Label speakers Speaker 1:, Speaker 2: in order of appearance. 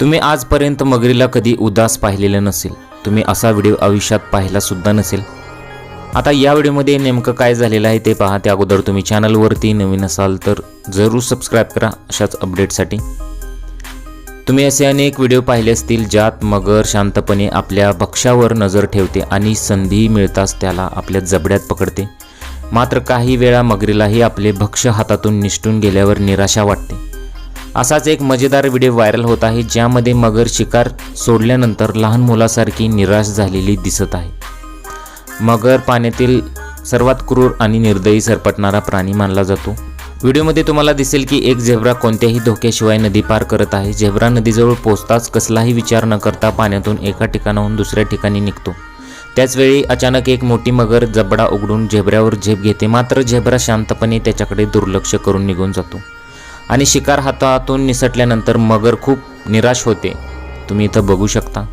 Speaker 1: तुम्ही आजपर्यंत मगरीला कधी उदास पाहिलेलं नसेल. तुम्ही असा व्हिडिओ आयुष्यात पाहिला सुद्धा नसेल. आता या व्हिडिओमध्ये नेमकं काय झालेलं आहे ते पहा त्या अगोदर तुम्ही चॅनलवरती नवीन असाल तर जरूर सबस्क्राईब करा अशाच अपडेटसाठी तुम्ही असे अनेक व्हिडिओ पाहिले असतील ज्यात मगर शांतपणे आपल्या भक्ष्यावर नजर ठेवते आणि संधी मिळताच त्याला आपल्या जबड्यात पकडते. मात्र काही वेळा मगरीलाही आपले भक्ष्य हातातून निष्ठून गेल्यावर निराशा वाटते. असाच एक मजेदार व्हिडिओ व्हायरल होत आहे ज्यामध्ये मगर शिकार सोडल्यानंतर लहान मुलासारखी निराश झालेली दिसत आहे. मगर पाण्यातील सर्वात क्रूर आणि निर्दयी सरपटणारा प्राणी मानला जातो. व्हिडिओमध्ये तुम्हाला दिसेल की एक झेब्रा कोणत्याही धोक्याशिवाय नदी पार करत आहे. झेब्रा नदीजवळ पोहोचताच कसलाही विचार न करता पाण्यातून एका ठिकाणाहून दुसऱ्या ठिकाणी निघतो. त्याचवेळी अचानक एक मोठी मगर जबडा उघडून झेब्र्यावर झेप घेते. मात्र झेब्रा शांतपणे त्याच्याकडे दुर्लक्ष करून निघून जातो. आणि शिकार हातातून निसटल्यानंतर मगर खूप निराश होते. तुम्ही इथं बघू शकता.